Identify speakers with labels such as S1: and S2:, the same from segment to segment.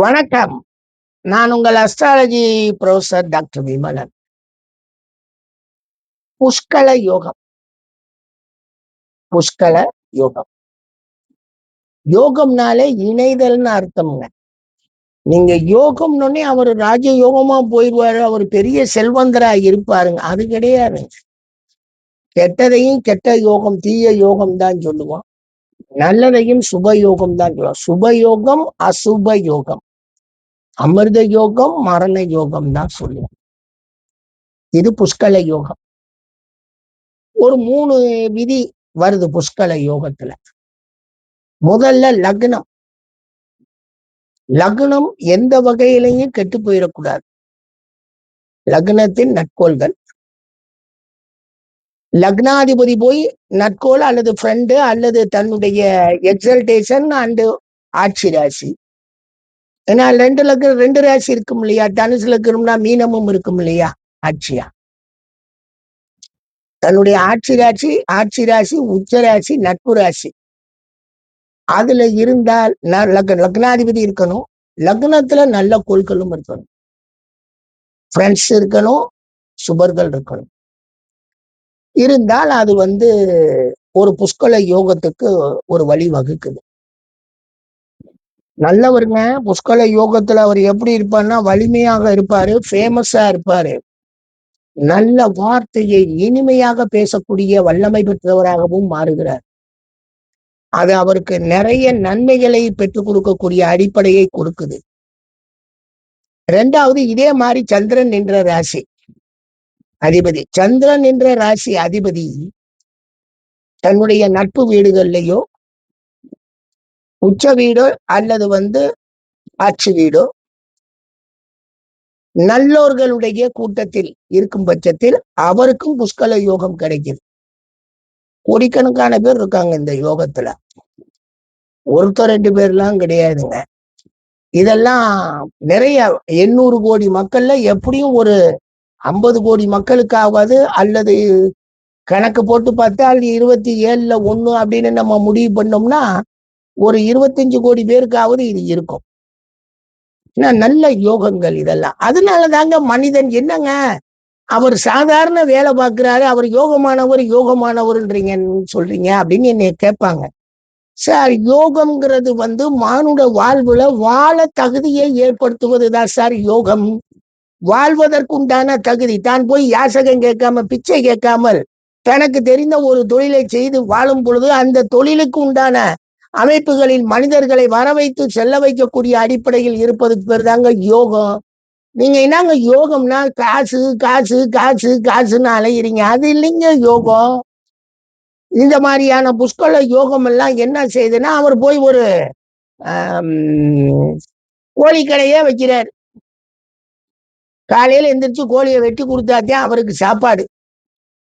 S1: வணக்கம். நான் உங்கள் அஸ்ட்ராலஜி ப்ரொஃபசர் டாக்டர் விமலன். புஷ்கல யோகம். புஷ்கல யோகம். யோகம்னாலே இணைதல்னு அர்த்தம்ங்க. நீங்க யோகம்னு அவர் ராஜ யோகமா போயிடுவாரு அவர் பெரிய செல்வந்தரா இருப்பாருங்க. அது கிடையாது கெட்டதையும் கெட்ட யோகம் தீய யோகம் தான் சொல்லுவோம். நல்லதையும் சுப யோகம் தான் சொல்லுவோம். சுப யோகம் அசுப யோகம். அமிர்த யோகம் மரண யோகம் தான் சொல்லுவோம். இது புஷ்கல யோகம். ஒரு மூணு விதி வருது புஷ்கல யோகத்துல. முதல்ல லக்னம். லக்னம் எந்த வகையிலையும் கெட்டு போயிடக்கூடாது. லக்னத்தின் நட்கோள்கள் லக்னாதிபதி போய் நட்கோல் அல்லது ஃப்ரெண்டு அல்லது தன்னுடைய எக்ஸல்டேஷன் அண்டு ஆட்சி ராசி. ஏன்னா ரெண்டு லக்னம் ரெண்டு ராசி இருக்கும் இல்லையா? தனுசு இருக்கணும்னா மீனமும் இருக்கும் இல்லையா? ஆட்சியா? தன்னுடைய ஆட்சி ராசி ஆட்சி ராசி உச்ச ராசி நட்பு ராசி. அதுல இருந்தால் லக்ன லக்னாதிபதி இருக்கணும். லக்னத்துல நல்ல கோள்களும் இருக்கணும். ஃப்ரெண்ட்ஸ் இருக்கணும். சுபர்கள் இருக்கணும். இருந்தால் அது வந்து ஒரு புஷ்கல யோகத்துக்கு ஒரு வழி வகுக்குது. நல்லவருங்க. புஷ்கல யோகத்துல அவர் எப்படி இருப்பார்னா வலிமையாக இருப்பாரு ஃபேமஸா இருப்பாரு. நல்ல வார்த்தையை இனிமையாக பேசக்கூடிய வல்லமை பெற்றவராகவும் மாறுகிறார். அது அவருக்கு நிறைய நன்மைகளை பெற்றுக் கொடுக்கக்கூடிய அடிப்படையை கொடுக்குது. ரெண்டாவது இதே மாதிரி சந்திரன் என்ற ராசி. அதிபதி. சந்திரன் என்ற ராசி அதிபதி தன்னுடைய நட்பு வீடுகள்லயோ உச்ச வீடோ அல்லது வந்து ஆட்சி வீடோ நல்லோர்களுடைய கூட்டத்தில் இருக்கும் பட்சத்தில் அவருக்கும் புஷ்கல யோகம் கிடைக்குது. கோடிக்கணக்கான பேர் இருக்காங்க இந்த யோகத்துல. ஒருத்தர் ரெண்டு பேர்லாம் கிடையாதுங்க. இதெல்லாம் நிறைய எண்ணூறு கோடி மக்கள்ல எப்படியும் ஒரு ஐம்பது கோடி மக்களுக்காவது அல்லது கணக்கு போட்டு பார்த்தால் இருபத்தி ஏழுல ஒண்ணு அப்படின்னு நம்ம முடிவு பண்ணோம்னா ஒரு இருபத்தஞ்சு கோடி பேருக்காவது இது இருக்கும். நல்ல யோகங்கள் இதெல்லாம். அதனால தாங்க மனிதன் என்னங்க? அவர் சாதாரண வேலை பார்க்கிறாரு அவர் யோகமானவர் யோகமானவர்ன்றீங்கன்னு சொல்றீங்க அப்படின்னு என்னை கேட்பாங்க. சார் யோகம்ங்கிறது வந்து மானுட வாழ்வுல வாழ தகுதியை ஏற்படுத்துவதுதான் சார் யோகம். வாழ்வதற்குண்டான தகுதி. தான் போய் யாசகம் கேட்காம பிச்சை கேட்காமல் தனக்கு தெரிந்த ஒரு தொழிலை செய்து வாழும் பொழுது அந்த தொழிலுக்கு உண்டான அமைப்புகளில் மனிதர்களை வர வைத்து செல்ல வைக்கக்கூடிய அடிப்படையில் இருப்பது பேர் தாங்க யோகம். நீங்க என்னங்க யோகம்னா காசு காசு காசு காசுன்னு அலையிறீங்க. அது இல்லைங்க யோகம். இந்த மாதிரியான புஷ்கல யோகம் எல்லாம் என்ன செய்யுதுன்னா அவர் போய் ஒரு கோழிக்கடையே வைக்கிறார். காலையில எந்திரிச்சு கோழியை வெட்டி கொடுத்தாத்தான் அவருக்கு சாப்பாடு.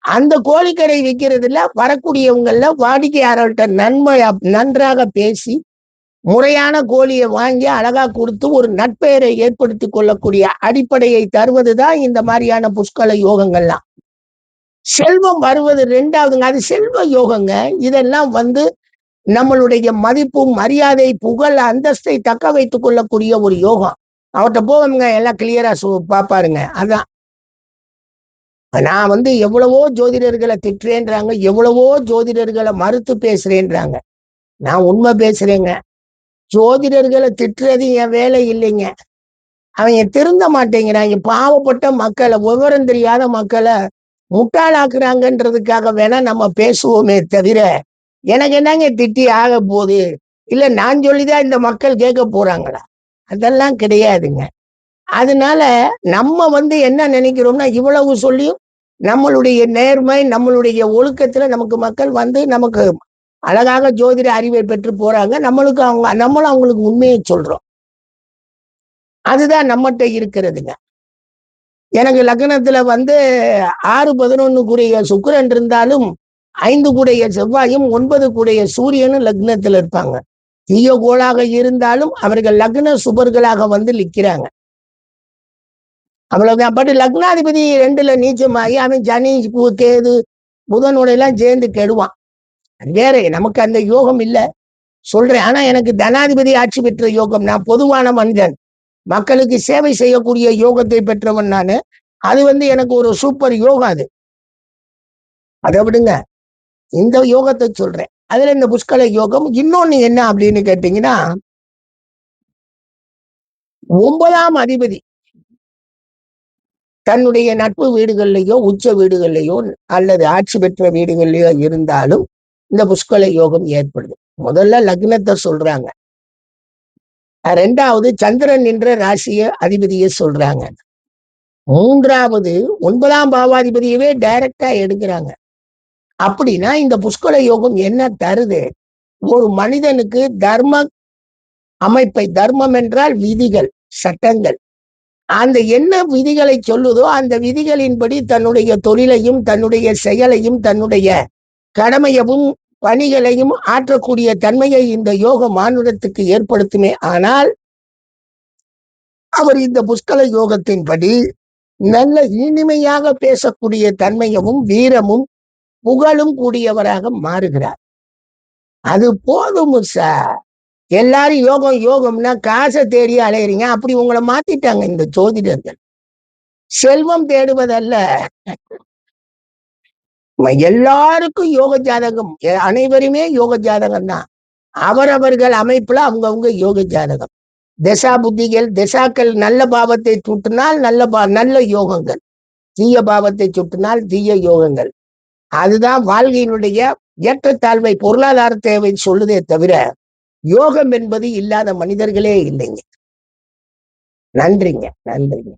S1: அந்த கோழிக்கடை விற்கிறதுல வரக்கூடியவங்கள வாடிக்கையாளர்கிட்ட நன்மை நன்றாக பேசி முறையான கோழியை வாங்கி அழகா கொடுத்து ஒரு நட்பெயரை ஏற்படுத்தி கொள்ளக்கூடிய அடிப்படையை தருவதுதான் இந்த மாதிரியான புஷ்கல யோகங்கள்லாம். செல்வம் வருவது ரெண்டாவதுங்க. அது செல்வ யோகங்க. இதெல்லாம் வந்து நம்மளுடைய மதிப்பு மரியாதை புகழ் அந்தஸ்தை தக்க வைத்துக் கொள்ளக்கூடிய ஒரு யோகம். அவர்கிட்ட போவோங்க எல்லாம் கிளியரா பாப்பாருங்க. அதான். நான் வந்து எவ்வளவோ ஜோதிடர்களை திட்டுறேன்றாங்க எவ்வளவோ ஜோதிடர்களை மறுத்து பேசுறேன்றாங்க. நான் உண்மை பேசுறேங்க. ஜோதிடர்களை திட்டுறது என் வேலை இல்லைங்க. அவங்க திருந்த மாட்டேங்கிறாங்க பாவப்பட்ட மக்களை விவரம் தெரியாத மக்களை முட்டாளாக்குறாங்கன்றதுக்காக வேணா நம்ம பேசுவோமே தவிர எனக்கு என்னங்க திட்டி ஆக போகுது? இல்ல நான் சொல்லிதான் இந்த மக்கள் கேட்க போறாங்களா? அதெல்லாம் கிடையாதுங்க. அதனால நம்ம வந்து என்ன நினைக்கிறோம்னா இவ்வளவு சொல்லியும் நம்மளுடைய நேர்மை நம்மளுடைய ஒழுக்கத்துல நமக்கு மக்கள் வந்து நமக்கு அழகாக ஜோதிட அறிவை பெற்று போறாங்க. நம்மளுக்கு அவங்க நம்மளும் அவங்களுக்கு உண்மையை சொல்றோம். அதுதான் நம்மகிட்ட இருக்கிறதுங்க. எனக்கு லக்னத்துல வந்து ஆறு பதினொன்னு கூடிய சுக்கரன் இருந்தாலும் ஐந்து கூடிய செவ்வாயும் ஒன்பது கூடிய சூரியனும் லக்னத்துல இருப்பாங்க. தீய கோளாக இருந்தாலும் அவர்கள் லக்ன சுபர்களாக வந்து நிக்கிறாங்க அவ்வளவுதான் பட் லக்னாதிபதி ரெண்டுல நீச்சமாகி அவன் சனி கு- கேது புதனோட எல்லாம் சேர்ந்து கெடுவான். வேற நமக்கு அந்த யோகம் இல்ல. சொல்றேன். ஆனா எனக்கு தனாதிபதி ஆட்சி பெற்ற யோகம். நான் பொதுவான மனிதன். மக்களுக்கு சேவை செய்யக்கூடிய யோகத்தை பெற்றவன் நானு. அது வந்து எனக்கு ஒரு சூப்பர் யோகம் அது. அதை விடுங்க. இந்த யோகத்தை சொல்றேன். அதுல இந்த புஷ்கல யோகம் இன்னொன்னு என்ன அப்படின்னு கேட்டீங்கன்னா ஒன்பதாம் அதிபதி தன்னுடைய நட்பு வீடுகள்லையோ உச்ச வீடுகள்லையோ அல்லது ஆட்சி பெற்ற வீடுகள்லையோ இருந்தாலும் இந்த புஷ்கல யோகம் ஏற்படுது. முதல்ல லக்னத்தை சொல்றாங்க. ரெண்டாவது சந்திரன் என்ற ராசிய அதிபதியை சொல்றாங்க. மூன்றாவது ஒன்பதாம் பாவாதிபதியவே டைரக்டா எடுக்கிறாங்க. அப்படின்னா இந்த புஷ்கல யோகம் என்ன தருது? ஒரு மனிதனுக்கு தர்ம அமைப்பை தர்மம் என்றால் விதிகள் சட்டங்கள். அந்த என்ன விதிகளை சொல்லுதோ அந்த விதிகளின்படி தன்னுடைய தொழிலையும் தன்னுடைய செயலையும் தன்னுடைய கடமையவும் பணிகளையும் ஆற்றக்கூடிய தன்மையை இந்த யோக மானுடத்துக்கு ஏற்படுத்துமே. ஆனால் அவர் இந்த புஷ்கல யோகத்தின்படி நல்ல இனிமையாக பேசக்கூடிய தன்மையவும் வீரமும் புகழும் கூடியவராக மாறுகிறார். அது போதும் சார். எல்லாரும் யோகம் யோகம்னா காசை தேடி அலையிறீங்க. அப்படி உங்களை மாத்திட்டாங்க இந்த ஜோதிடர்கள். செல்வம் தேடுவதல்ல. எல்லாருக்கும் யோக ஜாதகம். அனைவருமே யோக ஜாதகம் தான். அவரவர்கள் அமைப்புல அவங்கவுங்க யோக ஜாதகம். திசா புத்திகள் திசாக்கள் நல்ல பாவத்தை சுட்டினால் நல்ல பா நல்ல யோகங்கள். தீய பாவத்தை சுட்டினால் தீய யோகங்கள். அதுதான் வாழ்க்கையினுடைய ஏற்றத்தாழ்வை பொருளாதார தேவை சொல்லுதே தவிர யோகம் என்பது இல்லாத மனிதர்களே இல்லைங்க. நன்றிங்க நன்றிங்க.